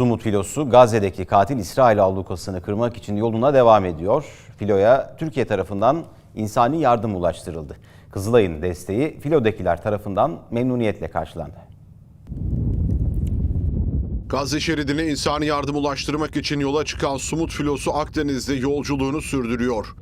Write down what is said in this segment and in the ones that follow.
Sumut filosu Gazze'deki katil İsrail ablukasını kırmak için yoluna devam ediyor. Filoya Türkiye tarafından insani yardım ulaştırıldı. Kızılay'ın desteği filodakiler tarafından memnuniyetle karşılandı. Gazze şeridine insani yardım ulaştırmak için yola çıkan Sumut filosu Akdeniz'de yolculuğunu sürdürüyor.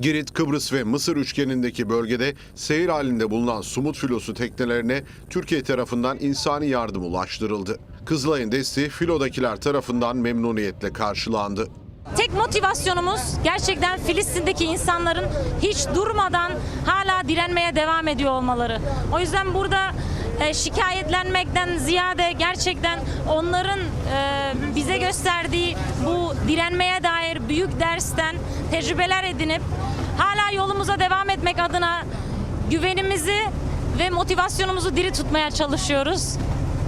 Girit, Kıbrıs ve Mısır üçgenindeki bölgede seyir halinde bulunan Sumut filosu teknelerine Türkiye tarafından insani yardım ulaştırıldı. Kızılay'ın desteği filodakiler tarafından memnuniyetle karşılandı. Tek motivasyonumuz gerçekten Filistin'deki insanların hiç durmadan hala direnmeye devam ediyor olmaları. O yüzden burada e, şikayetlenmekten ziyade gerçekten onların e, bize gösterdiği bu direnmeye büyük dersten tecrübeler edinip hala yolumuza devam etmek adına güvenimizi ve motivasyonumuzu diri tutmaya çalışıyoruz.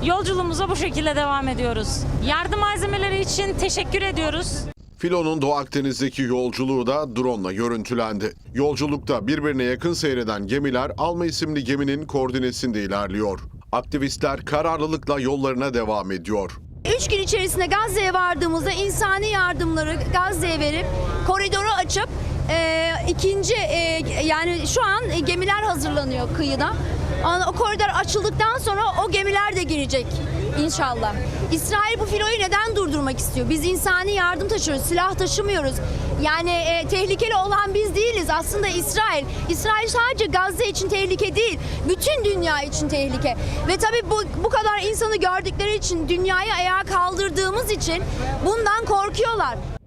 Yolculuğumuza bu şekilde devam ediyoruz. Yardım malzemeleri için teşekkür ediyoruz. Filo'nun Doğu Akdeniz'deki yolculuğu da drone görüntülendi. Yolculukta birbirine yakın seyreden gemiler Alma isimli geminin koordinesinde ilerliyor. Aktivistler kararlılıkla yollarına devam ediyor. Üç gün içerisinde Gazze'ye vardığımızda insani yardımları Gazze'ye verip koridoru açıp e, ikinci e, yani şu an gemiler hazırlanıyor kıyıda. O koridor açıldıktan sonra o gemiler de girecek inşallah. İsrail bu filoyu neden durdurmak istiyor? Biz insani yardım taşıyoruz, silah taşımıyoruz. Yani e, tehlikeli olan biz değiliz aslında İsrail. İsrail sadece Gazze için tehlike değil, bütün dünya için tehlike. Ve tabii bu, bu kadar insanı gördükleri için, dünyayı ayağa kaldırdığımız için bundan korkuyorlar.